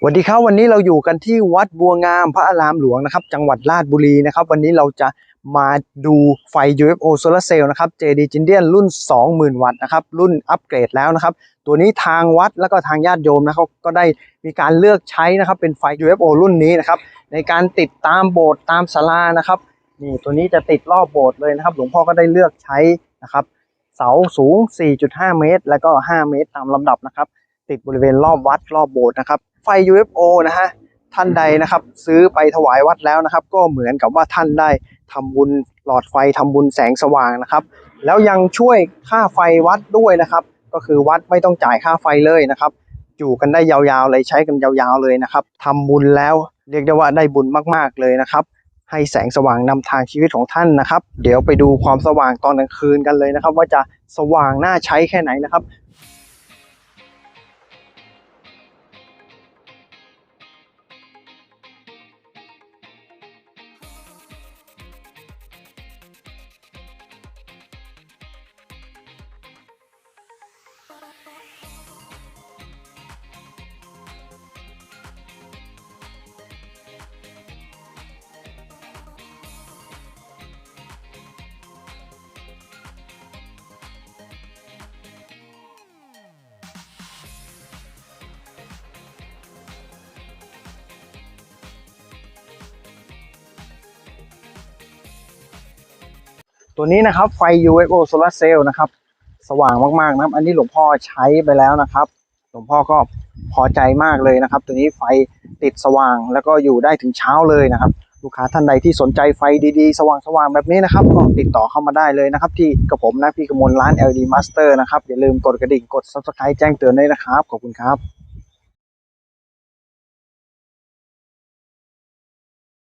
สวัสดีครับวันนี้เราอยู่กันที่วัดบัวงามพระอารามหลวงนะครับ จังหวัดราชบุรีนะครับ วันนี้เราจะมาดูไฟ UFO Solar Cell นะครับ JD g i n d i a n รุ่น 20,000 วัตต์นะครับ รุ่นอัปเกรดแล้วนะครับ ตัวนี้ทางวัดแล้วก็ทางญาติโยมนะครับก็ได้มีการเลือกใช้นะครับเป็นไฟ UFO รุ่นนี้นะครับ ในการติดตามโบสถ์ตามศาลานะครับนี่ตัวนี้จะติดรอบโบสถ์เลยนะครับ หลวงพ่อก็ได้เลือกใช้นะครับ เสาสูง 4.5 เมตร แล้วก็ 5 เมตรตามลำดับนะครับ ติดบริเวณรอบวัดรอบโบสถ์นะครับ ไฟ UFO นะฮะท่านใดนะครับ ซื้อไปถวายวัดแล้วนะครับ ก็เหมือนกับว่าท่านได้ทำบุญหลอดไฟทำบุญแสงสว่างนะครับ แล้วยังช่วยค่าไฟวัดด้วยนะครับ ก็คือวัดไม่ต้องจ่ายค่าไฟเลยนะครับอยู่กันได้ยาวๆเลยใช้กันยาวๆเลยนะครับทำบุญแล้วเรียกได้ว่าได้บุญมากๆเลยนะครับ ให้แสงสว่างนำทางชีวิตของท่านนะครับ เดี๋ยวไปดูความสว่างตอนกลางคืนกันเลยนะครับ ว่าจะสว่างน่าใช้แค่ไหนนะครับ ตัวนี้นะครับไฟ UFO Solar Cell นะครับ สว่างมากๆนะครับ อันนี้หลวงพ่อใช้ไปแล้วนะครับ หลวงพ่อก็พอใจมากเลยนะครับ ตัวนี้ไฟติดสว่างแล้วก็อยู่ได้ถึงเช้าเลยนะครับ ลูกค้าท่านใดที่สนใจไฟดีๆ สว่างๆแบบนี้นะครับ ก็ติดต่อเข้ามาได้เลยนะครับ ที่กับผมนะพี่กมลร้าน LD Master นะครับอย่าลืมกดกระดิ่งกด Subscribe แจ้งเตือนด้วยนะครับขอบคุณครับ